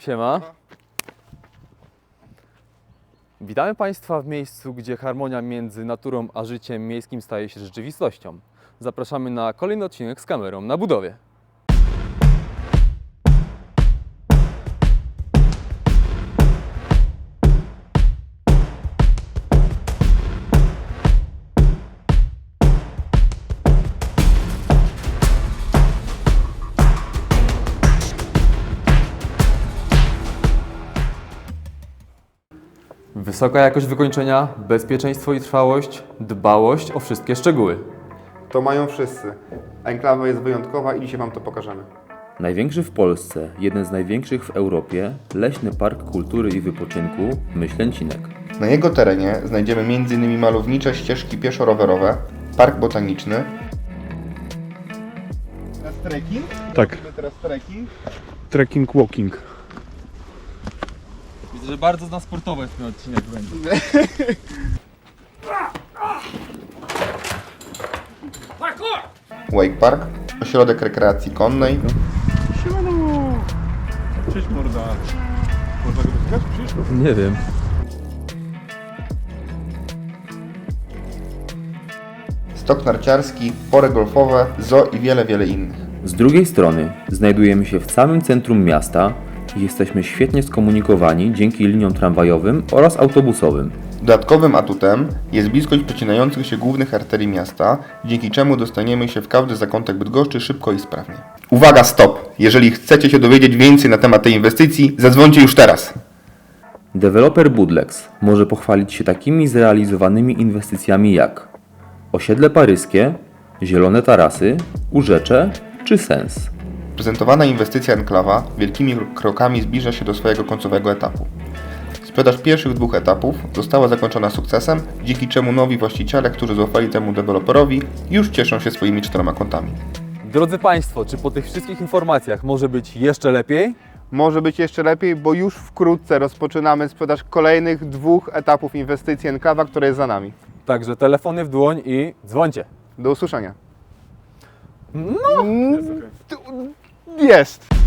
Siema. Witamy Państwa w miejscu, gdzie harmonia między naturą a życiem miejskim staje się rzeczywistością. Zapraszamy na kolejny odcinek z kamerą na budowie. Wysoka jakość wykończenia, bezpieczeństwo i trwałość, dbałość o wszystkie szczegóły. To mają wszyscy. Enklawa jest wyjątkowa i dzisiaj Wam to pokażemy. Największy w Polsce, jeden z największych w Europie, leśny park kultury i wypoczynku Myślęcinek. Na jego terenie znajdziemy m.in. malownicze ścieżki pieszo-rowerowe, park botaniczny. Teraz trekking. Tak, Teraz trekking. trekking, walking. Widzę, że bardzo na sportowe ten odcinek będzie. Wake Park, ośrodek rekreacji konnej, Siemano! Cześć morda. Można go dotykać? Nie wiem. stok narciarski, pory golfowe, zoo i wiele, wiele innych. Z drugiej strony znajdujemy się w samym centrum miasta jesteśmy świetnie skomunikowani dzięki liniom tramwajowym oraz autobusowym. Dodatkowym atutem jest bliskość przecinających się głównych arterii miasta, dzięki czemu dostaniemy się w każdy zakątek Bydgoszczy szybko i sprawnie. Uwaga, stop! Jeżeli chcecie się dowiedzieć więcej na temat tej inwestycji, zadzwońcie już teraz! Deweloper Budlex może pochwalić się takimi zrealizowanymi inwestycjami jak osiedle paryskie, zielone tarasy, urzecze czy sens. Prezentowana inwestycja Enklawa wielkimi krokami zbliża się do swojego końcowego etapu. Sprzedaż pierwszych dwóch etapów została zakończona sukcesem, dzięki czemu nowi właściciele, którzy zaufali temu deweloperowi, już cieszą się swoimi czterema kątami. Drodzy Państwo, czy po tych wszystkich informacjach może być jeszcze lepiej? Może być jeszcze lepiej, bo już wkrótce rozpoczynamy sprzedaż kolejnych dwóch etapów inwestycji Enklawa, które jest za nami. Także telefony w dłoń i dzwońcie. Do usłyszenia. No! Jest.